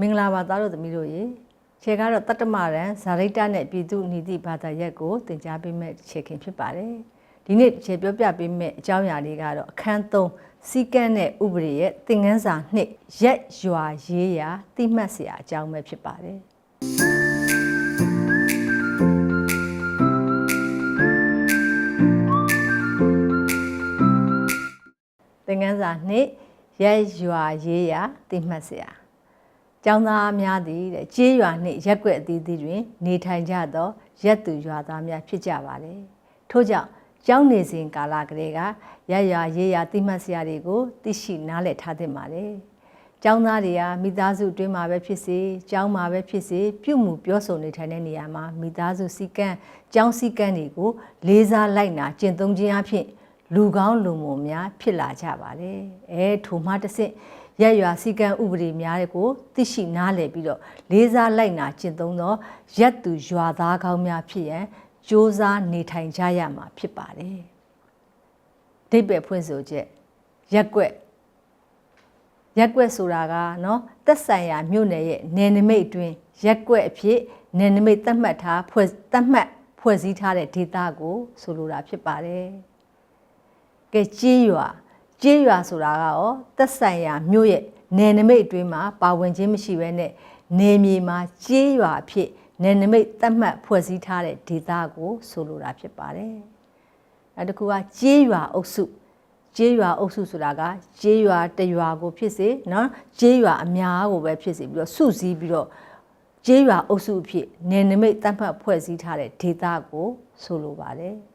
မင်္ဂလာပါသားတို့သမီးတို့ရေခြေကတော့တတ္တမရန်ဇာရိတ္တနဲ့ပြည်သူနီတိဘာသာရက်ကိုသင်ကြားပေးမဲ့ခြေခင်ဖြစ်ပါတယ်ဒီနေ့ခြေပြောပြပေးမဲ့အကြောင်းအရာလေးကတော့အခန်း3စီကန်းနဲ့ဥပဒေရဲ့သင်ခန်းစာ2ရက်ရွာရေးရာတိမှတ်စရာအကြောင်းပဲဖြစ်ပါတယ်သင်ခန်းစာ2ရက်ရွာရေးရာတိမှတ်စရာ ကျောင်းသားများသည်တဲ့ကြေးရွာနှင့်ရက်ွက်အသီးသီးတွင် နေထိုင်ကြသောရက်သူရွာသားများဖြစ်ကြပါလေထို့ကြောင့်ကျောင်းနေစဉ်ကာလကလေးကရက်ရွာရေးရာတိမှတ်စရာတွေကိုသိရှိနားလည်ထားသင့်ပါလေကျောင်းသားတွေကမိသားစုအတွင်းမှာပဲဖြစ်စေကျောင်းမှာပဲဖြစ်စေပြုမှုပြောဆိုနေထိုင်တဲ့နေရာမှာမိသားစုစည်းကမ်းကျောင်းစည်းကမ်းတွေကိုလေးစားလိုက်နာကျင့်သုံးခြင်းအဖြစ်လူကောင်းလူမုံများဖြစ်လာကြပါလေအဲထိုမှတစ်ဆင့် ရက်ရွာစည်းကမ်းဥပဒေများကိုသိရှိနားလည်ပြီးတော့လေးစားလိုက်နာကျင့်သုံးသောရက်သူရွာသားကောင်းများဖြစ်ရန်စ조사နေထိုင်ကြရမှာဖြစ်ပါတယ်ဒိတ်ပဲဖွင့်ဆိုချက်ရက်ွက်ရက်ွက်ဆိုတာကနော်သက်ဆိုင်ရာမြို့နယ်ရဲ့နယ်နိမိတ်အတွင်းရက်ွက်အဖြစ်နယ်နိမိတ်သတ်မှတ်ထားဖွဲ့သတ်မှတ်ဖွဲ့စည်းထားတဲ့ဒေသကိုဆိုလိုတာဖြစ်ပါတယ်ကဲကြေးရွာ ကြေးရွာဆိုတာကရောသက်ဆိုင်ရာမြို့ရဲ့နယ်နိမိတ်အတွင်းမှာပါဝင်ခြင်းမရှိဘဲနဲ့နယ်မြေမှာကြေးရွာအဖြစ်နယ်နိမိတ်သတ်မှတ်ဖွဲ့စည်းထားတဲ့ဒေသကိုဆိုလိုတာဖြစ်ပါတယ်။နောက်တစ်ခုကကြေးရွာအုပ်စုကြေးရွာအုပ်စုဆိုတာကကြေးရွာတရွာကိုဖြစ်စေနော်ကြေးရွာအများကိုပဲဖြစ်စေပြီးတော့စုစည်းပြီးတော့ကြေးရွာအုပ်စုအဖြစ်နယ်နိမိတ်သတ်မှတ်ဖွဲ့စည်းထားတဲ့ဒေသကိုဆိုလိုပါတယ်။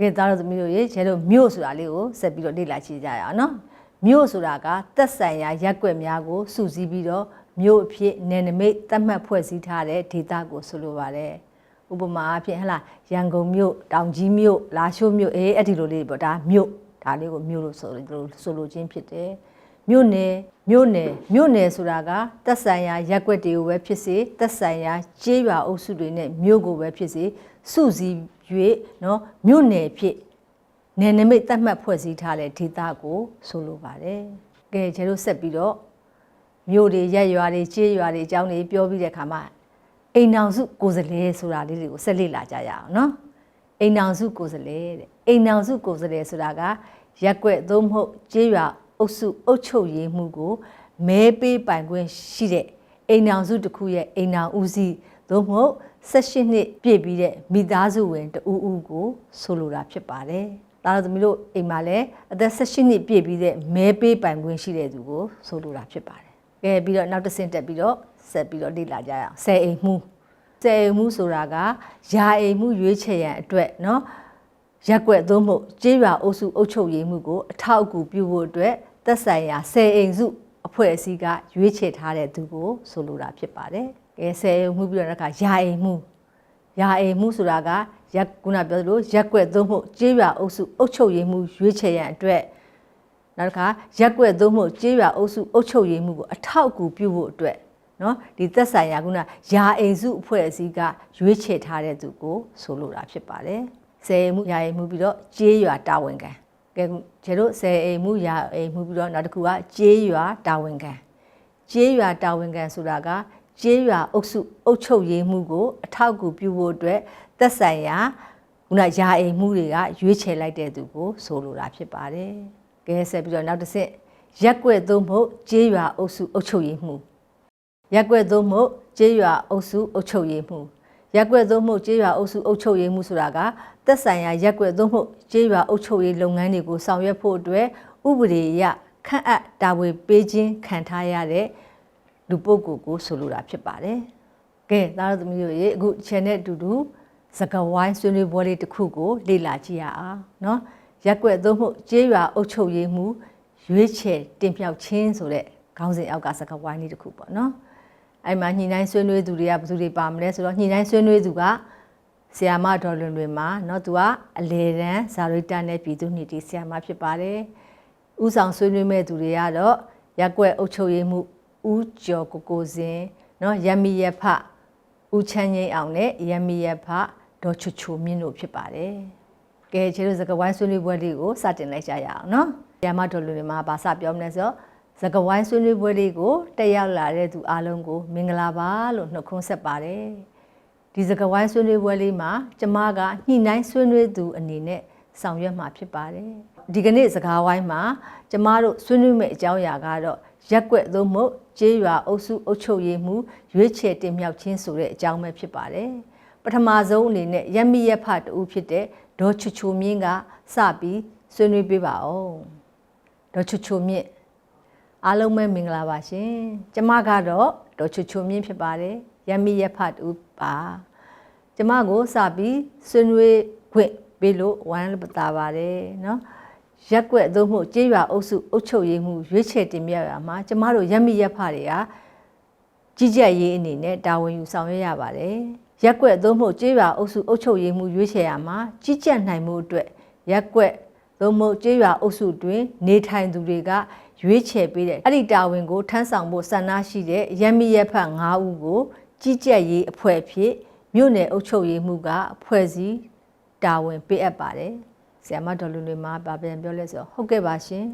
ကဲသားတို့သမီးတို့ရေကျဲတို့မြို့ဆိုတာလေးကိုဆက်ပြီးတော့လေ့လာကြည့်ကြရအောင်နော်မြို့ဆိုတာကသက်ဆိုင်ရာရက်ွက်များကိုစုစည်းပြီးတော့မြို့အဖြစ်နယ်နိမိတ်သတ်မှတ်ဖွဲ့စည်းထားတဲ့ဒေသကိုဆိုလိုပါတယ်ဥပမာအဖြစ်ဟလာရန်ကုန်မြို့တောင်ကြီးမြို့လာရှိုးမြို့အေးအဲ့ဒီလိုလေးပေါ့ဒါမြို့ဒါလေးကိုမြို့လို့ဆိုလို့ဆိုလိုခြင်းဖြစ်တယ် မြို့နယ်မြို့နယ်မြို့နယ်ဆိုတာကသက်ဆိုင်ရာရက်ွက်တွေကိုပဲဖြစ်စေသက်ဆိုင်ရာကျေးရွာအုပ်စုတွေနဲ့မြို့ကိုပဲဖြစ်စေစုစည်း၍နော်မြို့နယ်ဖြစ်နယ်နိမိတ်သတ်မှတ်ဖွဲ့စည်းထားတဲ့ဒေသကိုဆိုလိုပါတယ်။ကဲကျတို့ဆက်ပြီးတော့မြို့တွေရက်ရွာတွေကျေးရွာတွေအကြောင်းတွေပြောပြီးတဲ့အခါမှာအိမ်အောင်စုကိုယ်စလဲဆိုတာလေးတွေကိုဆက်လက်လာကြရအောင်နော်။အိမ်အောင်စုကိုယ်စလဲတဲ့အိမ်အောင်စုကိုယ်စလဲဆိုတာကရက်ွက်သို့မဟုတ်ကျေးရွာ အုပ်စုအုပ်ချုပ်ရေးမှုကိုမဲပေးပိုင်ခွင့်ရှိတဲ့အိမ်အောင်စုတစ်ခုရဲ့အိမ်အောင်ဦးစီးသို့မဟုတ်18နှစ်ပြည့်ပြီးတဲ့မိသားစုဝင်တဦးဦးကိုဆိုလိုတာဖြစ်ပါတယ်။ဒါတော့သမီးတို့အိမ်မှာလည်းအသက်18နှစ်ပြည့်ပြီးတဲ့မဲပေးပိုင်ခွင့်ရှိတဲ့သူကိုဆိုလိုတာဖြစ်ပါတယ်။ကဲပြီးတော့နောက်တစ်ဆင့်တက်ပြီးတော့ဆက်ပြီးတော့လေ့လာကြရအောင်။ဆယ်အိမ်မှုဆယ်အိမ်မှုဆိုတာကယာအိမ်မှုရွေးချယ်ရန်အတွက်နော်ရက်ွက်သို့မဟုတ်ကျေးရွာအုပ်စုအုပ်ချုပ်ရေးမှုကိုအထောက်အကူပြုဖို့အတွက် သက်ဆိုင်ရာဆယ်အိမ်စုအဖွဲ့အစည်းကရွေးချယ်ထားတဲ့သူကိုဆိုလိုတာဖြစ်ပါတယ်။ကဲဆယ်မှုပြီးတော့ကယာအိမ်မှုယာအိမ်မှုဆိုတာကရက်ခုနပြောသလိုရက်ွက်သုံးမှုကြေးရွာအုပ်စုအုပ်ချုပ်ရေးမှုရွေးချယ်ရန်အတွက်နောက်တစ်ခါရက်ွက်သုံးမှုကြေးရွာအုပ်စုအုပ်ချုပ်ရေးမှုကိုအထောက်အကူပြုဖို့အတွက်နော်ဒီသက်ဆိုင်ရာခုနယာအိမ်စုအဖွဲ့အစည်းကရွေးချယ်ထားတဲ့သူကိုဆိုလိုတာဖြစ်ပါတယ်ဆယ်အိမ်မှုယာအိမ်မှုပြီးတော့ကြေးရွာတာဝန်ခံ ကဲကျတို့ဆယ်အိမ်မှုယာအိမ်မှုပြီးတော့နောက်တစ်ခုကကြေးရွာတာဝန်ခံကြေးရွာတာဝန်ခံဆိုတာကကျေးရွာအုပ်စုအုပ်ချုပ်ရေးမှုကိုအထောက်အကူပြုဖို့အတွက်သက်ဆိုင်ရာခုနယာအိမ်မှုတွေကရွေးချယ်လိုက်တဲ့သူကိုဆိုလိုတာဖြစ်ပါတယ်။ကဲဆက်ပြီးတော့နောက်တစ်ဆင့်ရက်ွက်သုံးဖို့ကျေးရွာအုပ်စုအုပ်ချုပ်ရေးမှုရက်ွက်သုံးဖို့ကျေးရွာအုပ်စုအုပ်ချုပ်ရေးမှု ရက်ွက်သုံးဖို့ကျေးရွာအုပ်စုအုပ်ချုပ်ရေးမှုဆိုတာကသက်ဆိုင်ရာရက်ွက်သုံးဖို့ကျေးရွာအုပ်ချုပ်ရေးလုပ်ငန်းတွေကိုဆောင်ရွက်ဖို့အတွက်ဥပဒေအရခန့်အပ်တာဝန်ပေးခြင်းခံထားရတဲ့လူပုဂ္ဂိုလ်ကိုဆိုလိုတာဖြစ်ပါတယ်။ကဲသားတို့သမီးတို့ရေအခု channel အတူတူစကဝိုင်းဆွေးနွေးပွဲလေးတစ်ခုကိုလေ့လာကြည့်ရအောင်နော်။ရက်ွက်သုံးမှုကျေးရွာအုပ်ချုပ်ရေးမှုရွေးချယ်တင်ပြချင်းဆိုတဲ့ခေါင်းစဉ်အောက်ကစကဝိုင်းလေးတစ်ခုပေါ့နော်။ အဲ့မှာညှိနှိုင်းဆွေးနွေးသူတွေကဘယ်သူတွေပါမလဲဆိုတော့ညှိနှိုင်းဆွေးနွေးသူကဆီယာမဒေါ်လွင်လွင်မှာเนาะသူကအလေတန်းဇာရိတနဲ့ပြည်သူနှစ်တီဆီယာမဖြစ်ပါတယ်။ဥဆောင်ဆွေးနွေးမဲ့သူတွေကတော့ရက်ွက်အုပ်ချုပ်ရေးမှုဦးကျော်ကိုကိုစင်เนาะရမီရဖဦးချမ်းငိမ့်အောင်နဲ့ရမီရဖဒေါ်ချူချူမြင့်တို့ဖြစ်ပါတယ်။ကဲကျေတို့စကဝိုင်းဆွေးနွေးပွဲလေးကိုစတင်လိုက်ကြရအောင်เนาะ။ရမဒေါ်လူတွေမှာဗာစပြောမလဲဆို စကဝိုင်းဆွေးနွေးပွဲလေးကိုတက်ရောက်လာတဲ့သူအားလုံးကို မင်္ဂလာပါလို့နှုတ်ခွန်းဆက်ပါတယ်ဒီစကဝိုင်းဆွေးနွေးပွဲလေးမှာကျမကညှိနှိုင်းဆွေးနွေးသူအနေနဲ့ဆောင်ရွက်မှာဖြစ်ပါတယ်ဒီကနေ့စကားဝိုင်းမှာကျမတို့ဆွေးနွေးမယ့်အကြောင်းအရာကတော့ရက်ွက်သို့မဟုတ်ကျေးရွာအုပ်စုအုပ်ချုပ်ရေးမှုရွေးချယ်တင်မြှောက်ခြင်းဆိုတဲ့အကြောင်းပဲဖြစ်ပါတယ်ပထမဆုံးအနေနဲ့ရက်မိရက်ဖတူဖြစ်တဲ့ဒေါ်ချူချူမြင့်ကစပြီးဆွေးနွေးပေးပါအောင်ဒေါ်ချူချူမြင့် အားလုံးပဲမင်္ဂလာပါရှင်ကျမကတော့ဒေါ်ချွချွမြင့်ဖြစ်ပါတယ်ရမီရဖတ်တူပါကျမကိုစပြီးဆွေးနွေးခွင့်ပေးလို့ဝမ်းပတာပါတယ်နော်ရက်ွက်သို့မဟုတ်ကြေးရွာအုပ်စုအုပ်ချုပ်ရေးမှုရွေးချယ်တင်ပြရမှာကျမတို့ရမီရဖတ်တွေကကြီးကြပ်ရေးအနေနဲ့တာဝန်ယူဆောင်ရွက်ရပါတယ်ရက်ွက်သို့မဟုတ်ကြေးရွာအုပ်စုအုပ်ချုပ်ရေးမှုရွေးချယ်ရမှာကြီးကြပ်နိုင်မှုအတွက်ရက်ွက်သို့မဟုတ်ကြေးရွာအုပ်စုတွင် နေထိုင်သူတွေက ရွေးချယ်ပေးတဲ့အဲ့ဒီတာဝန်ကိုထမ်းဆောင်ဖို့ဆန္ဒရှိတဲ့ရက်မိရက်ဖတ်9ဦးကိုကြီးကြပ်ရေးအဖွဲ့ဖြစ်မြို့နယ်အုပ်ချုပ်ရေးမှုကဖွဲ့စည်းတာဝန်ပေးအပ်ပါတယ်။ဆရာမဒေါ်လူလွေမှာဗာပြန်ပြောလဲဆိုဟုတ်ကဲ့ပါရှင်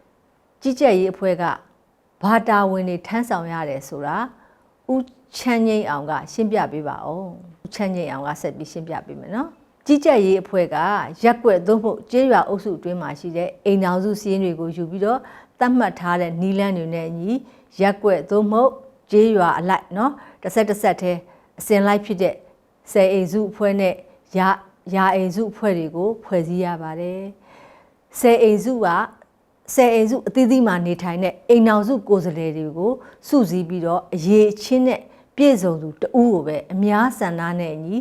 ။ကြီးကြပ်ရေးအဖွဲ့ကဘာတာဝန်တွေထမ်းဆောင်ရတယ်ဆိုတာဦးချမ်းငိမ့်အောင်က ရှင်းပြပေးပါဦး။ဦးချမ်းငိမ့်အောင်ကဆက်ပြီးရှင်းပြပေးမယ်နော်။ကြီးကြပ်ရေးအဖွဲ့ကရက်ွက်သို့မဟုတ်ကျေးရွာအုပ်စုအတွင်းမှာရှိတဲ့အိမ်တော်စုစီးရင်တွေကိုယူပြီးတော့သ တ်မှတ်ထားတဲ့နီလန်းတွေနဲ့ညီရက်ွက်သို့မဟုတ်ကျေးရွာအလိုက်နော်တစ်ဆက်တစ်ဆက်တည်းအစင်လိုက်ဖြစ်တဲ့ဆယ်အိမ်စုအဖွဲ့နဲ့ရရာအိမ်စုအဖွဲ့တွေကိုဖွဲ့စည်းရပါတယ်။ဆယ်အိမ်စုကဆယ်အိမ်စုအသီးသီးမှာနေထိုင်တဲ့အိမ်နောက်စုကိုယ်စားလှယ်တွေကိုစုစည်းပြီးတော့အရေးချင်းနဲ့ပြည့်စုံသူတဦးကိုပဲအများဆန္ဒနဲ့ညီ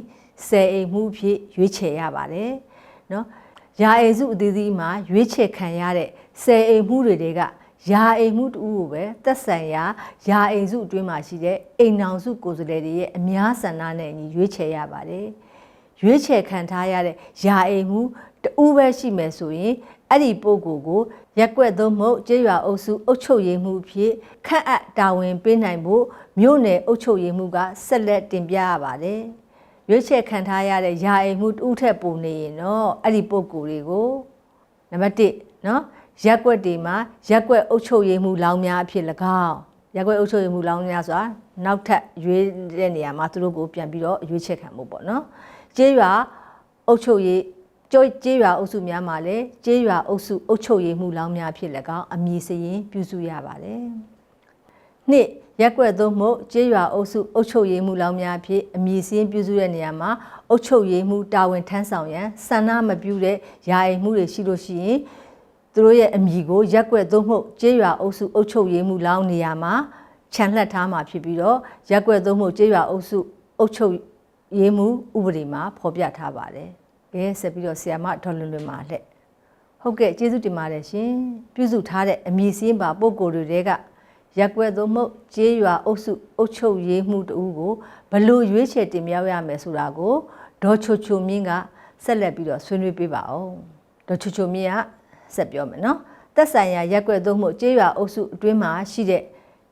ဆယ်အိမ်မှုဖြစ်ရွေးချယ်ရပါတယ်။နော်။ရာအိမ်စုအသီးသီးမှာရွေးချယ်ခံရတဲ့ ဆယ်အိမ်မှုတွေတွေကယာအိမ်မှုတူကိုပဲသက်ဆိုင်ရာယာအိမ်စုအတွင်းမှာရှိတဲ့အိမ်နောင်စုကိုယ်စားလှယ်တွေရဲ့အများဆန္ဒနဲ့ညီရွေးချယ်ရပါတယ်။ရွေးချယ်ခံထားရတဲ့ယာအိမ်မှုတူပဲရှိမယ်ဆိုရင်အဲ့ဒီပုံကိုယ်ကိုရက်ွက်သုံးမှုကျေးရွာအုပ်စုအုပ်ချုပ်ရေးမှုဖြစ်ခန့်အပ်တာဝန်ပေးနိုင်ဖို့မြို့နယ်အုပ်ချုပ်ရေးမှုကဆက်လက်တင်ပြရပါတယ်။ရွေးချယ်ခံထားရတဲ့ယာအိမ်မှုတူထက်ပုံနေရင်တော့အဲ့ဒီပုံကိုယ်တွေကိုနံပါတ်1နော် ရက်ွက်တွေမှာရက်ွက်အုပ်ချုပ်ရေးမှုလောင်းများအဖြစ်၎င်းရက်ွက်အုပ်ချုပ်ရေးမှုလောင်းများဆိုတာနောက်ထပ်ရွေးတဲ့နေရာမှာသူတို့ကိုပြန်ပြီးတော့ရွေးချယ်ခံမှုပေါ့နော်ကျေးရွာအုပ်ချုပ်ရေးကျိုးကျေးရွာအုပ်စုများမှာလည်းကျေးရွာအုပ်စုအုပ်ချုပ်ရေးမှုလောင်းများဖြစ်၎င်းအမည်စရင်ပြုစုရပါတယ်နှစ်ရက်ွက်သို့မဟုတ်ကျေးရွာအုပ်စုအုပ်ချုပ်ရေးမှုလောင်းများဖြစ်အမည်စင်းပြုစုတဲ့နေရာမှာအုပ်ချုပ်ရေးမှုတာဝန်ထမ်းဆောင်ရန်ဆန္ဒမပြုတဲ့ယာယီမှုတွေရှိလို့ရှိရင် သူတို့ရဲ့အမည်ကိုရက်ွက်သို့မဟုတ်ကျေးရွာအုပ်စုအုပ်ချုပ်ရေးမှုလောင်းနေရာမှာခြံလှက်ထားမှာဖြစ်ပြီးတော့ရက်ွက်သို့မဟုတ်ကျေးရွာအုပ်စုအုပ်ချုပ်ရေးမှုဥပဒေမှာဖော်ပြထားပါတယ်။ကဲဆက်ပြီးတော့ဆီယာမဒေါ်လွန်လွင်မှာလက်ဟုတ်ကဲ့ကျေးဇူးတင်ပါတယ်ရှင်။ပြုစုထားတဲ့အမည်စင်းပါပုံကိုယ်တွေကရက်ွက်သို့မဟုတ်ကျေးရွာအုပ်စုအုပ်ချုပ်ရေးမှုတူကိုဘလို့ရွေးချယ်တင်မြှောက်ရမယ်ဆိုတာကိုဒေါ်ချိုချိုမြင့်ကဆက်လက်ပြီးတော့ဆွေးနွေးပေးပါအောင်။ဒေါ်ချိုချိုမြင့်က ဆက်ပြောမယ်နော်သက်ဆိုင်ရာရက်ွက်သို့မဟုတ်ကျေးရွာအုပ်စုအတွင်းမှာရှိတဲ့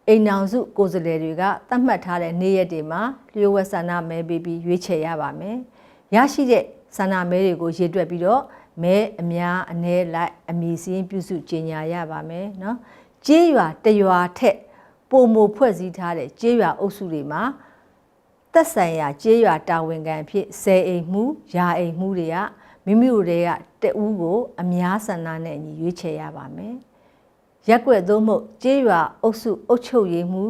အိမ်နောင်စုကိုယ်စားလှယ်တွေကသတ်မှတ်ထားတဲ့နေ့ရက်တွေမှာလျှို့ဝှက်ဆန္ဒမဲပေးပြီးရွေးချယ်ရပါမယ်ရရှိတဲ့ဆန္ဒမဲတွေကိုရေတွက်ပြီးတော့မဲအများအ ਨੇ လိုက်အမည်စင်းပြုစုကြေညာရပါမယ်เนาะကျေးရွာတရွာထက်ပုံမဖွဲ့စည်းထားတဲ့ကျေးရွာအုပ်စုတွေမှာသက်ဆိုင်ရာကျေးရွာတာဝန်ခံဖြစ်ဆယ်အိမ်မှုယာအိမ်မှုတွေက မိမိတို့တွေကတဦးကို အများဆန္ဒနဲ့ညီရွေးချယ်ရပါမယ်။ရက်ွက်သို့မဟုတ်ကျေးရွာအုပ်စုအုပ်ချုပ်ရေးမှု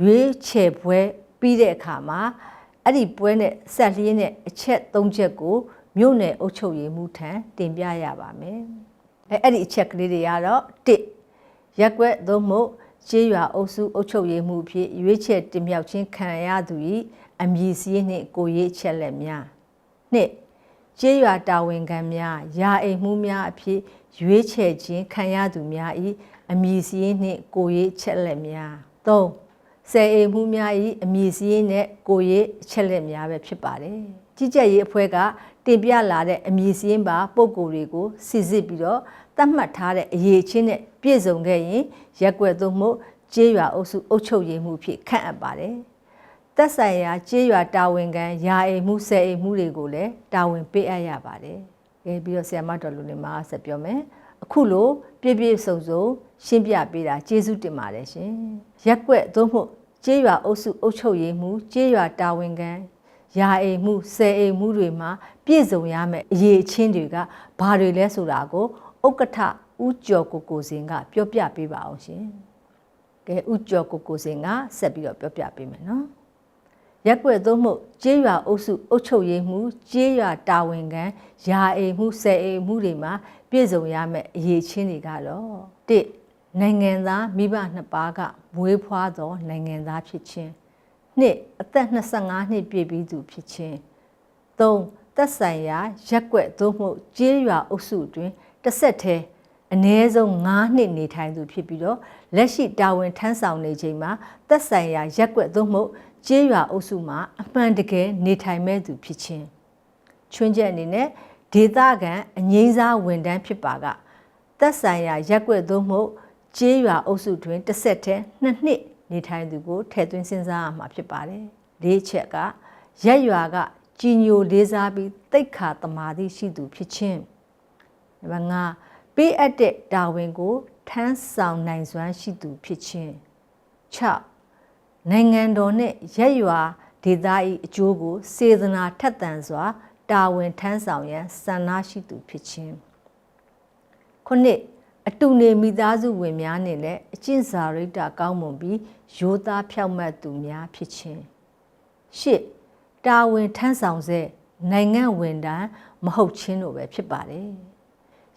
ရွေးချယ်ပွဲပြီးတဲ့အခါမှာအဲ့ဒီပွဲနဲ့ဆက်လျင်းတဲ့အချက်၃ချက်ကိုမြို့နယ်အုပ်ချုပ်ရေးမှုထံတင်ပြရပါမယ်။အဲအဲ့ဒီအချက်ကလေးတွေကတော့၁ရက်ွက်သို့မဟုတ်ကျေးရွာအုပ်စုအုပ်ချုပ်ရေးမှုဖြစ်ရွေးချယ်တင်မြှောက်ခြင်းခံရသူ၏အမည်စည်းနှင့်ကိုရေးချက်လက်များ၂ ကျေးရွာတာဝန်ခံများယာအိမ်မှုများအဖြစ်ရွေးချယ်ခြင်းခံရသူများ၏အမည်စည်းနှင့်ကိုရေးချက်လက်များ၃ဆယ်အိမ်မှုများ၏အမည်စည်းနှင့်ကိုရေးချက်လက်များပဲဖြစ်ပါတယ်ကြီးကြပ်ရေးအဖွဲ့ကတင်ပြလာတဲ့အမည်စည်းပါပုံကိုယ်တွေကိုစစ်စစ်ပြီးတော့သတ်မှတ်ထားတဲ့အရေးချင်းနဲ့ပြည့်စုံခဲ့ရင်ရက်ွက်သို့မဟုတ်ကျေးရွာအုပ်စုအုပ်ချုပ်ရေးမှုဖြစ်ခန့်အပ်ပါတယ် သက်ဆိုင်ရာကျေးရွာတာဝန်ခံယာအိမ်မှုဆယ်အိမ်မှုတွေကိုလည်းတာဝန်ပေးအပ်ရပါတယ်။အဲပြီးတော့ဆရာမတော်လူနေမှာဆက်ပြောမယ်။အအခုလိုပြည့်ပြည့်စုံစုံရှင်းပြပေးတာကျေးဇူးတင်ပါတယ်ရှင်ရက်ွက်သို့မဟုတ်ကျေးရွာအုပ်စုအုပ်ချုပ်ရေးမှုကျေးရွာတာဝန်ခံယာအိမ်မှုဆယ်အိမ်မှုတွေမှာပြည့်စုံရမယ့်အရေးအချင်းတွေကဘာတွေလဲဆိုတာကိုဥက္ကဋ္ဌဦးကျော်ကိုကိုစင်က ပြောပြပေးပါအောင်ရှင်ကဲဦးကျော်ကိုကိုစင်ကဆက်ပြီးတော့ပြောပြပေးမယ်နော် ရက်ွက်သို့မဟုတ်ကျေးရွာအုပ်စုအုပ်ချုပ်ရေးမှုကျေးရွာတာဝန်ခံယာအိမ်မှုဆယ်အိမ်မှုတွေမှာပြည့်စုံရမယ့်အရေးချင်းတွေကတော့တစ်နိုင်ငံသားမိဘနှစ်ပါးကမွေးဖွားသောနိုင်ငံသားဖြစ်ခြင်းနှစ်အသက်25နှစ်ပြည့်ပြီးသူဖြစ်ခြင်းသုံးသက်ဆိုင်ရာရက်ွက်သို့မဟုတ်ကျေးရွာအုပ်စုတွင်တစ်ဆက်တည်းအနည်းဆုံး9နှစ်နေထိုင်သူဖြစ်ပြီးတော့လက်ရှိတာဝန်ထမ်းဆောင်နေချိန်မှာသက်ဆိုင်ရာရက်ွက်သို့မဟုတ် ကျေးရွာအုပ်စုမှာအမှန်တကယ်နေထိုင်မဲ့သူဖြစ်ခြင်းချွင်းချက်အနေနဲ့ဒေသခံအငိမ့်စားဝန်ထမ်းဖြစ်ပါကသက်ဆိုင်ရာရက်ွက်သို့မဟုတ်ကျေးရွာအုပ်စုတွင်တစ်ဆက်တည်းနှစ်နှစ်နေထိုင်သူကိုထည့်သွင်းစဉ်းစားရမှာဖြစ်ပါတယ်။လေးချက်ကရက်ရွာကကြီးညိုလေးစားပြီးတိတ်ခါတမာတိရှိသူဖြစ်ခြင်း။နံပါတ်5ပေးအပ်တဲ့တာဝန်ကိုထမ်းဆောင်နိုင်စွမ်းရှိသူဖြစ်ခြင်း။6 နိုင်ငံတော်နဲ့ရက်ရွာဒေသ၏အကျိုးကိုစေတနာထက်သန်စွာ တာဝန်ထမ်းဆောင်ရန်စံနာရှိသူဖြစ်ခြင်းခုနှစ်အတူနေမိသားစုဝင်များနဲ့လည်းအကျင့်စာရိတ္တကောင်းမွန်ပြီးရိုးသားဖြောက်မှတ်သူများဖြစ်ခြင်းရှစ်တာဝန်ထမ်းဆောင်စေနိုင်ငံဝန်ထမ်းမဟုတ်ခြင်းတို့ပဲဖြစ်ပါတယ်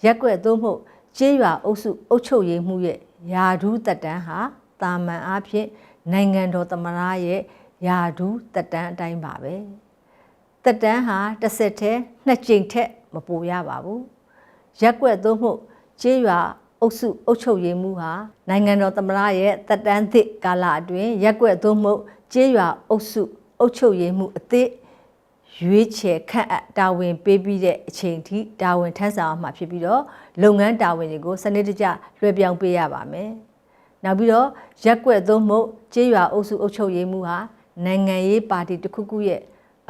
ရက်ွက်သို့မဟုတ်ကျေးရွာအုပ်စုအုပ်ချုပ်ရေးမှုရဲ့ယာဒူးတက်တန်းဟာတာမန်အားဖြင့် နိုင်ငံတော်သမ္မတရဲ့ယာဒူးတက်တန်းအတိုင်းပါပဲတက်တန်းဟာတစ်ဆက်တည်းနှစ်ကြိမ်ထက်မပိုရပါဘူးရက်ွက်သို့မဟုတ်ကျေးရွာအုပ်စုအုပ်ချုပ်ရေးမှုဟာနိုင်ငံတော်သမ္မတရဲ့တက်တန်းသစ်ကာလအတွင်းရက်ွက်သို့မဟုတ်ကျေးရွာအုပ်စုအုပ်ချုပ်ရေးမှုအသစ်ရွေးချယ်ခန့်အပ်တာဝန်ပေးပြီးတဲ့အချိန်ထိတာဝန်ထမ်းဆောင်မှာဖြစ်ပြီးတော့လုပ်ငန်းတာဝန်တွေကိုစနစ်တကျလွှဲပြောင်းပေးရပါမယ်။ နောက်ပြီးတော့ရက်ွက်သို့မဟုတ်ကျေးရွာအုပ်စုအုပ်ချုပ်ရေးမှုဟာနိုင်ငံရေးပါတီတစ်ခုခုရဲ့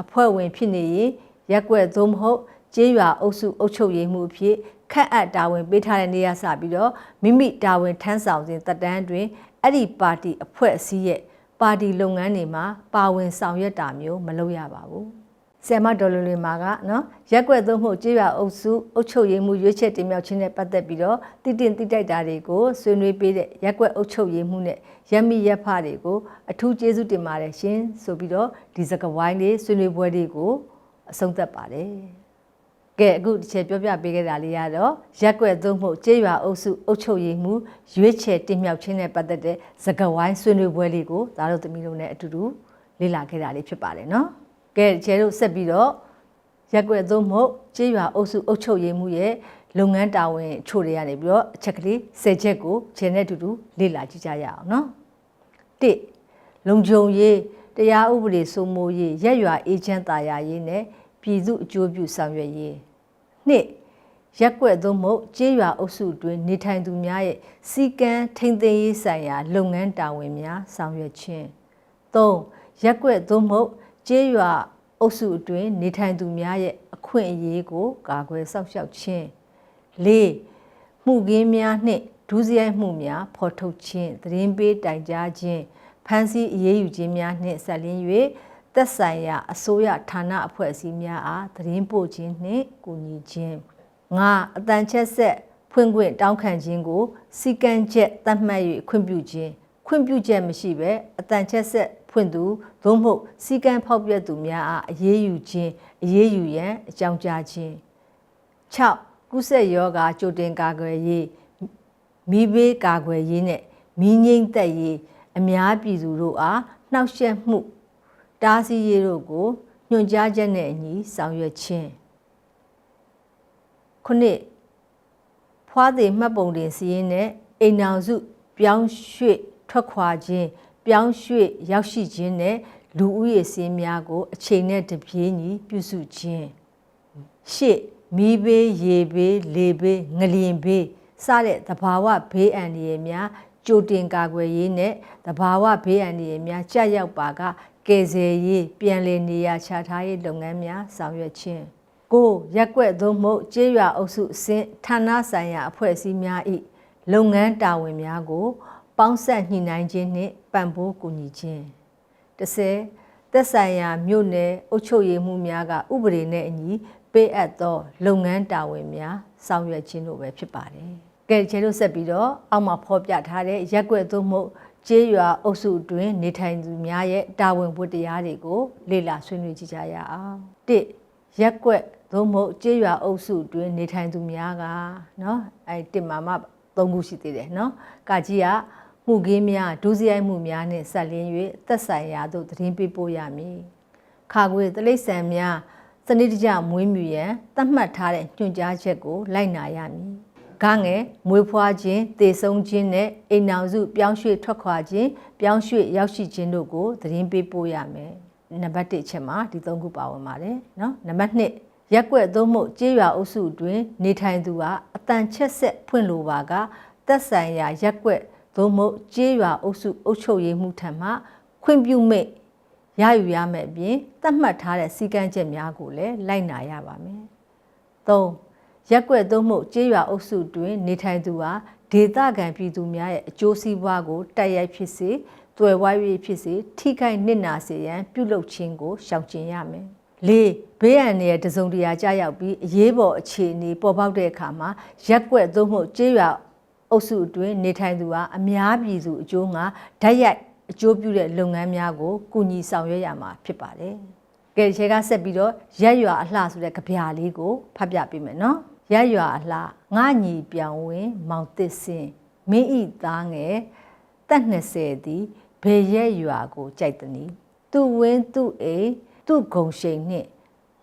အဖွဲ့ဝင်ဖြစ်နေရင်ရက်ွက်သို့မဟုတ်ကျေးရွာအုပ်စုအုပ်ချုပ်ရေးမှုအဖြစ်ခန့်အပ်တာဝန်ပေးထားတဲ့နေရာစပြီးတော့မိမိတာဝန်ထမ်းဆောင်ခြင်းတက်တန်းတွင်အဲ့ဒီပါတီအဖွဲ့အစည်းရဲ့ပါတီလုပ်ငန်းတွေမှာပါဝင်ဆောင်ရွက်တာမျိုးမလုပ်ရပါဘူး ဆယ်မဒေါ်လာလေးမှာကနော်ရက်ွက်သုံးမှုကြေးရွာအုပ်စုအုပ်ချုပ်ရေးမှုရွေးချက်တင်မြှောက်ခြင်းနဲ့ပတ်သက်ပြီးတော့တည်တင်တည်တိုက်တာတွေကိုဆွေးနွေးပေးတဲ့ရက်ွက်အုပ်ချုပ်ရေးမှုနဲ့ရက်မိရက်ဖတွေကိုအထူးကျေးဇူးတင်ပါတယ်ရှင်ဆိုပြီးတော့ဒီစကဝိုင်းလေးဆွေးနွေးပွဲတွေကိုအဆုံးသတ်ပါတယ်ကဲအခုတစ်ချက်ပြောပြပေးခဲ့တာလေးကတော့ရက်ွက်သုံးမှုကြေးရွာအုပ်စုအုပ်ချုပ်ရေးမှုရွေးချယ်တင်မြှောက်ခြင်းနဲ့ပတ်သက်တဲ့စကဝိုင်းဆွေးနွေးပွဲလေးကိုဒါတို့သမီးတို့နဲ့အတူတူလေ့လာခဲ့တာလေးဖြစ်ပါတယ်နော် ကဲကျဲတို့ဆက်ပြီးတော့ရက်ွက်သုံးမှုကြေးရွာအုပ်စုအုပ်ချုပ်ရေးမှုရဲ့လုပ်ငန်းတာဝန်အချို့တွေကနေပြီးတော့အချက်ကလေး၁၀ချက်ကိုခြေနဲ့အတူတူလေ့လာကြည့်ကြရအောင်နော်၁လုံခြုံရေးတရားဥပဒေစိုးမိုးရေးရက်ရွာအေဂျင့်တာယာရေးနဲ့ပြည်သူအကျိုးပြုဆောင်ရွက်ရေးနှစ်ရက်ွက်သို့မဟုတ်ကျေးရွာအုပ်စုတွင်နေထိုင်သူများရဲ့စီကံထိန်းသိမ်းရေးဆိုင်ရာ လုပ်ငန်းတာဝန်များဆောင်ရွက်ခြင်း၃ရက်ွက်သို့မဟုတ် ကျေးရွာအုပ်စုအတွင်းနေထိုင်သူများရဲ့အခွင့်အရေးကိုကာကွယ်စောင့်ရှောက်ခြင်း၄မှုကင်းများနှင့်ဒုစရိုက်မှုများဖော်ထုတ်ခြင်းသတင်းပေးတိုင်ကြားခြင်းဖမ်းဆီးအရေးယူခြင်းများနှင့်ဆက်လင်း၍သက်ဆိုင်ရာအစိုးရဌာနအဖွဲ့အစည်းများအားသတင်းပို့ခြင်းနှင့်ကူညီခြင်းငါအတန်ချက်ဆက်ဖွင့်ခွင့်တောင်းခံခြင်းကိုစီကံချက်သတ်မှတ်၍ခွင့်ပြုခြင်းခွင့်ပြုချက်မရှိဘဲအတန်ချက်ဆက် ဖွင့်သူသို့မဟုတ်စီကံဖောက်ပြက်သူများအားအရေးယူခြင်းအရေးယူရန်အကြောင်းကြားခြင်း6ကုဆက်ယောဂါကြိုတင်ကာကွယ်ရေးမိဘေးကာကွယ်ရေးနဲ့မိငိမ့်သက်ရေးအများပြည်သူတို့အားနှောက်ယှက်မှုတားဆီးရေးတို့ကိုညွှန်ကြားချက်နဲ့အညီဆောင်ရွက်ခြင်းခုနှစ်ဖွားသည်မှတ်ပုံတင်စီးရင်နဲ့အိမ်အောင်စုပြောင်းရွှေ့ထွက်ခွာခြင်း ပြောင်းရွှေ့ရောက်ရှိခြင်းနဲ့လူဦးရေစင်းများကို အချိန်နဲ့တပြေးညီပြုစုခြင်းရှစ်မီးဘေးရေဘေးလေဘေးငလျင်ဘေးစတဲ့သဘာဝဘေးအန္တရာယ်များကြိုတင်ကာကွယ်ရေးနဲ့သဘာဝဘေးအန္တရာယ်များကြာရောက်ပါကကယ်ဆယ်ရေးပြန်လည်နေရာချထားရေးလုပ်ငန်းများဆောင်ရွက်ခြင်းကိုရက်ကွက်သို့မဟုတ်ကျေးရွာအုပ်စုအဆင့်ဌာနဆိုင်ရာအဖွဲ့အစည်းများ၏လုပ်ငန်းတာဝန်များကို ပေါင်းဆက်ညှိနှိုင်းခြင်းနှင့် ပံ့ပိုးကူညီခြင်း30သက်ဆိုင်ရာမြို့နယ်အုပ်ချုပ်ရေးမှုများကဥပဒေနှင့်အညီပေးအပ်သောလုပ်ငန်းတာဝန်များဆောင်ရွက်ခြင်းတို့ပဲဖြစ်ပါတယ်။ကဲခြေတို့ဆက်ပြီးတော့အောက်မှာဖော်ပြထားတဲ့ရက်ကွက်သို့မဟုတ်ကျေးရွာအုပ်စုတွင်နေထိုင်သူများရဲ့တာဝန်ဝတ္တရားတွေကို လေ့လာဆွေးနွေးကြည့်ကြရအောင်။1ရက်ကွက်သို့မဟုတ်ကျေးရွာအုပ်စုတွင်နေထိုင်သူများကနော်အဲတစ်မှာမှ၃ခုရှိသေးတယ်နော်။ကကြီးက မှုခင်းများဒုစရိုက်မှုများနှင့်ဆက်လင်း၍သက်ဆိုင်ရာသို့သတင်းပေးပို့ရမည်။ခါခွေတလိษံများစနစ်တကျမွေးမြူရန်သတ်မှတ်ထားတဲ့ညွှန်ကြားချက်ကိုလိုက်နာရမည်။ဂငယ်မွေးဖွားခြင်းတေဆုံးခြင်းနဲ့အိမ်နောက်စုပြောင်းရွှေ့ထွက်ခွာခြင်းပြောင်းရွှေ့ရောက်ရှိခြင်းတို့ကိုသတင်းပေးပို့ရမယ်။နံပါတ်1ချက်မှာဒီသုံးခုပါဝင်ပါတယ်နော်။နံပါတ်2ရက်ွက်သို့မဟုတ်ကျေးရွာအုပ်စုတွင် နေထိုင်သူကအတန်ချက်ဆက်ဖွင့်လိုပါကသက်ဆိုင်ရာရက်ွက် သို့မဟုတ်ကျေးရွာအုပ်စုအုပ်ချုပ်ရေးမှုထံမှခွင့်ပြုမိတ်ရယူရမယ်အပြင်သတ်မှတ်ထားတဲ့စည်းကမ်းချက်များကိုလည်းလိုက်နာရပါမယ်။၃ရက်ွက်သို့မဟုတ်ကျေးရွာအုပ်စုတွင် နေထိုင်သူဟာဒေသခံပြည်သူများရဲ့အကျိုးစီးပွားကိုတိုက်ရိုက်ဖြစ်စေတွယ်ဝိုင်း၍ဖြစ်စေထိခိုက်နစ်နာစေရန်ပြုလုပ်ခြင်းကိုရှောင်ကျဉ်ရမယ်။၄ဘေးအန္တရာယ်တစုံတရာကြားရောက်ပြီးအရေးပေါ်အခြေအနေပေါ်ပေါက်တဲ့အခါမှာရက်ွက်သို့မဟုတ်ကျေးရွာ အုပ်စုအတွင်းနေထိုင်သူဟာအများပြည်သူအကျိုးငါဓာတ်ရိုက်အကျိုးပြုတဲ့လုပ်ငန်းများကိုကူညီဆောင်ရွက်ရမှာဖြစ်ပါတယ်။ကဲခြေကဆက်ပြီးတော့ရက်ရွာအလှဆိုတဲ့ကြပြလေးကိုဖတ်ပြပေးမယ်နော်။ရက်ရွာအလှငါညီပြောင်ဝင်မောင်သစ်စင်မင်းဤသားငယ်တက်20သည်ဘေရက်ရွာကိုကြိုက်သည်။သူဝင်းသူအိမ်သူဂုံရှိန်နှင့်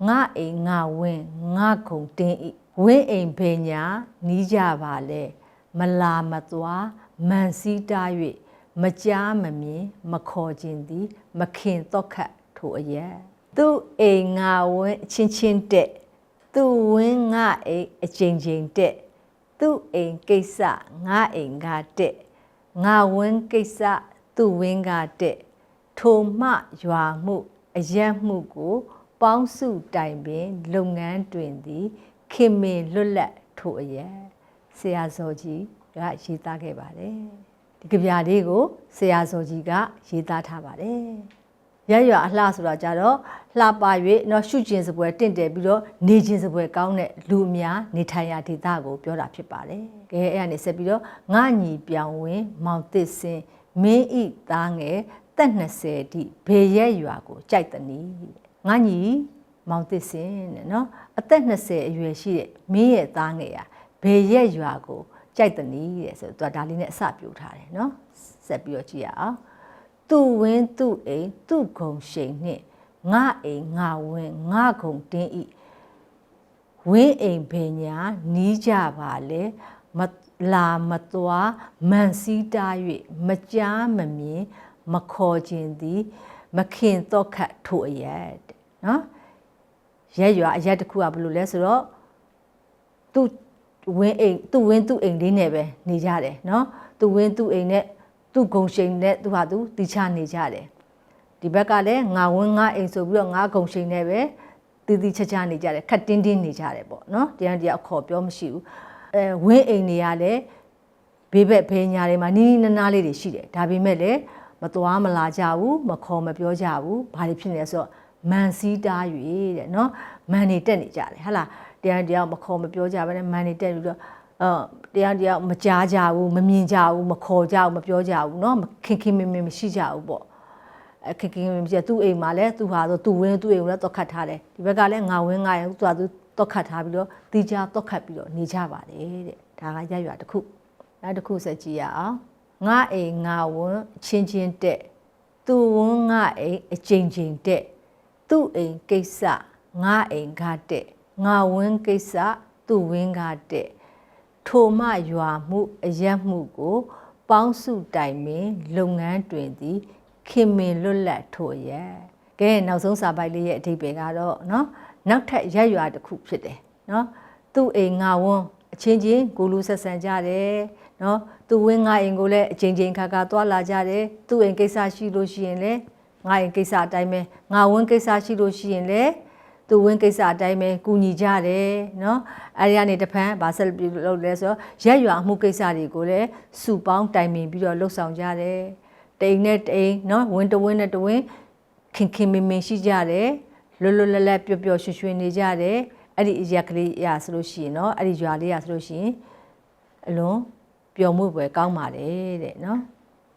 ငါအိမ်ငါဝင်းငါဂုံတင်းဤဝင်းအိမ်ဘေညာနီးကြပါလေ။ မလာမသွားမန်စည်းတား၍မကြားမမြင်မခေါ်ခြင်းသည် မခင်တော့ခတ်ထိုအရက်သူ့အိမ်ငါဝင်းအချင်းချင်းတက်သူ့ဝင်းငါအိမ်အချိန်ချင်းတက်သူ့အိမ်ကိစ္စငါအိမ်ကတက်ငါဝင်းကိစ္စသူ့ဝင်းကတက်ထိုမှရွာမှုအရက်မှုကို ပေါင်းစုတိုင်ပင် လုပ်ငန်းတွင်သည်ခင်မင်လွတ်လပ်ထိုအရက် ဆရာဇော်ကြီးကရေးသားခဲ့ပါတယ်ဒီကြပြလေးကိုဆရာဇော်ကြီးကရေးသားထားပါတယ်ရရွာအလှဆိုတာကြတော့လှပ၍နော်ရှုကျင်စပွဲတင့်တယ်ပြီးတော့နေကျင်စပွဲကောင်းတဲ့လူအများနေထိုင်ရာဒေသကိုပြောတာဖြစ်ပါတယ်။ကဲအဲ့ဒါနေဆက်ပြီးတော့ငါညီပြောင်ဝင်မောင်သစ်စင်မင်းဤသားငယ်တက်20တိဘေရက်ရွာကိုကြိုက်တနီးငါညီမောင်သစ်စင်တဲ့နော်အသက်20အရွယ်ရှိတဲ့မင်းရဲ့သားငယ်อ่ะ ဘယ်ရက်ရွာကိုကြိုက်တနည်းတဲ့ဆိုတော့ဒါလေးနဲ့အစပြိုးထားတယ်နော်ဆက်ပြီးတော့ကြည့်ရအောင်သူ့ဝင်းသူ့အိမ်သူ့ဂုံရှိန်နှင့်ငါအိမ်ငါဝင်းငါဂုံတင်းဤဝင်းအိမ်ဘယ်ညာနီးကြပါလေမလာမသွားမန်စည်းတား၍မကြားမမြင်မခေါ်ခြင်းသည် မခင်တော့ခတ်ထိုအရက်တဲ့နော်ရက်ရွာအရက်တစ်ခုကဘယ်လိုလဲဆိုတော့သူ ဝင်းအိမ်သူ့ဝင်းသူ့အိမ်လေးနဲ့ပဲနေကြတယ်နော်သူ့ဝင်းသူ့အိမ်နဲ့သူ့ဂုံရှိန်နဲ့သူဟာသူတီချနေကြတယ်ဒီဘက်ကလည်းငါဝင်းငါအိမ်ဆိုပြီးတော့ငါဂုံရှိန်နဲ့ပဲတီတီချာချာနေကြတယ်ခက်တင်းတင်းနေကြတယ်ပေါ့နော်တရားတရားအခေါ်ပြောမရှိဘူးအဲဝင်းအိမ်တွေကလည်းဘေးဘက်ဘေးညာတွေမှာနီးနီးနားနားလေးတွေရှိတယ်ဒါပေမဲ့လည်းမသွားမလာကြဘူးမခေါ်မပြောကြဘူးဘာတွေဖြစ်နေလဲဆိုတော့မန်စီးတား၍တဲ့နော်မန်နေတက်နေကြတယ်ဟဟလား တရားတရားမခေါ်မပြောကြဘဲနဲ့မန်နေတက်ပြီးတော့အော်တရားတရားမကြားကြဘူးမမြင်ကြဘူးမခေါ်ကြဘူးမပြောကြဘူးเนาะခင်ခင်မင်မင်မရှိကြဘူးပေါ့အခင်ခင်မင်မရှိသူ့အိမ်မှာလဲသူဟာဆိုသူ့ဝင်းသူ့အိမ်ကိုလည်းတော့ခတ်ထားတယ်ဒီဘက်ကလည်းငါဝင်းငါရသူကသူတော့ခတ်ထားပြီးတော့တီးကြတော့ခတ်ပြီးတော့နေကြပါတယ်တဲ့ဒါကရရွာတစ်ခုနောက်တစ်ခုဆက်ကြည့်ရအောင်ငါအိမ်ငါဝင်းချင်းချင်းတက်သူ့ဝင်းငါအိမ်အချိန်ချင်းတက်သူ့အိမ်ကိစ္စငါအိမ်ကတက် ငါဝင်းကိစ္စသူ့ဝင်းကတဲ့ထိုမှရွာမှုအရက်မှုကို ပေါင်းစုတိုင်ပင်လုပ်ငန်းတွင်သည်ခင်မင်လွတ်လပ်ထိုရဲ့ကဲနောက်ဆုံးစာပိုက်လေးရဲ့အဓိပ္ပာယ်ကတော့เนาะနောက်ထပ်ရက်ရွာတစ်ခုဖြစ်တယ်เนาะသူ့အိမ်ငါဝန်းအချင်းချင်းကိုလူဆက်ဆံကြတယ်เนาะသူ့ဝင်းငါအိမ်ကိုလည်းအချင်းချင်းခါခါသွားလာကြတယ်သူ့အိမ်ကိစ္စရှိလို့ရှိရင်လည်းငါအိမ်ကိစ္စအတိုင်းပဲငါဝင်းကိစ္စရှိလို့ရှိရင်လည်း သူဝင်းကိစ္စအတိုင်းပဲကူညီကြတယ်နော်အဲဒီကနေတဖန်ဗာဆက်ပြုလုပ်လဲဆိုတော့ရက်ရွာမှုကိစ္စတွေကိုလည်းစုပေါင်းတိုင်ပင်ပြီးတော့လှုပ်ဆောင်ကြတယ်တိမ်နဲ့တိမ်နော်ဝင်းတဝင်းနဲ့တဝင်းခင်ခင်မင်မင်ရှိကြတယ်လွတ်လွတ်လပ်လပ်ပျော်ပျော်ရွှင်ရွှင်နေကြတယ်အဲ့ဒီအရက်ကလေးရဆိုလို့ရှိရင်နော်အဲ့ဒီရွာလေးရဆိုလို့ရှိရင်အလွန်ပျော်မှုပွဲကောင်းပါတယ်တဲ့နော်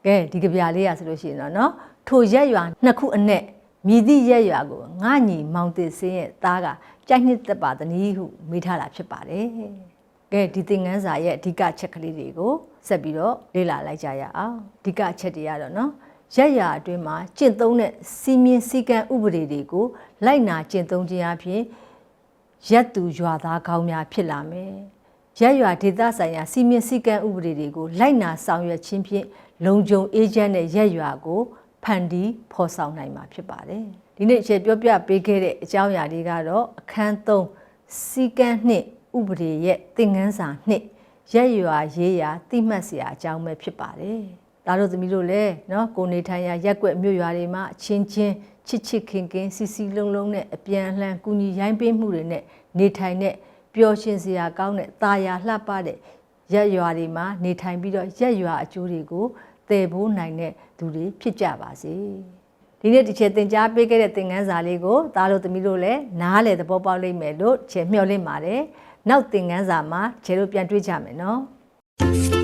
ကဲဒီကြပြလေးရဆိုလို့ရှိရင်တော့နော်ထိုရက်ရွာနှစ်ခုအနက် မြည်သည့်ရက်ရွာကိုငါညီမောင်တစ်စင်းရဲ့သားကကြိုက်နှစ်သက်ပါသနည်းဟုမိထားတာဖြစ်ပါတယ်ကဲဒီသင်ငန်းစာရဲ့အဓိကချက်ကလေးတွေကိုဆက်ပြီးတော့လေ့လာလိုက်ကြရအောင်အဓိကချက်တွေကတော့နော်ရက်ရွာအတွင်းမှာကျင့်သုံးတဲ့စီမင်းစည်းကမ်းဥပဒေတွေကိုလိုက်နာကျင့်သုံးခြင်းအပြင်ရက်သူရွာသားကောင်းများဖြစ်လာမယ်။ရက်ရွာဒေသဆိုင်ရာစီမင်းစည်းကမ်းဥပဒေတွေကိုလိုက်နာဆောင်ရွက်ခြင်းဖြင့်လုံခြုံအေးချမ်းတဲ့ရက်ရွာကို ဖန်တီးဖော်ဆောင်နိုင်မှာဖြစ်ပါတယ်။ဒီနေ့အချက်ပြောပြပေးခဲ့တဲ့အကြောင်းအရာတွေကတော့အခန်း3စီကံနှင့်ဥပဒေရဲ့သင်ခန်းစာနှင့်ရက်ရွာရေးရာတိမှတ်စရာအကြောင်းပဲဖြစ်ပါတယ်။ဒါတို့သမီးတို့လည်းနော်ကိုနေထိုင်ရာရက်ွက်မြို့ရွာတွေမှာအချင်းချင်းချစ်ချစ်ခင်ခင်စီစီလုံးလုံးနဲ့အပြန်အလှန်ကူညီရိုင်းပေးမှုတွေနဲ့နေထိုင်တဲ့ပျော်ရွှင်စရာကောင်းတဲ့ตาယာလှပတဲ့ရက်ရွာတွေမှာနေထိုင်ပြီးတော့ရက်ရွာအကျိုးတွေကို တည်ဖို့နိုင်တဲ့သူတွေဖြစ်ကြပါစေ။ဒီနေ့ဒီချက်သင်ကြားပေးခဲ့တဲ့သင်ခန်းစာလေးကိုသားတို့သမီးတို့လည်းနားလည်သဘောပေါက်လိမ့်မယ်လို့ချေမျှော်လင့်ပါတယ်။နောက်သင်ခန်းစာမှာချေတို့ပြန်တွေ့ကြမယ်နော်။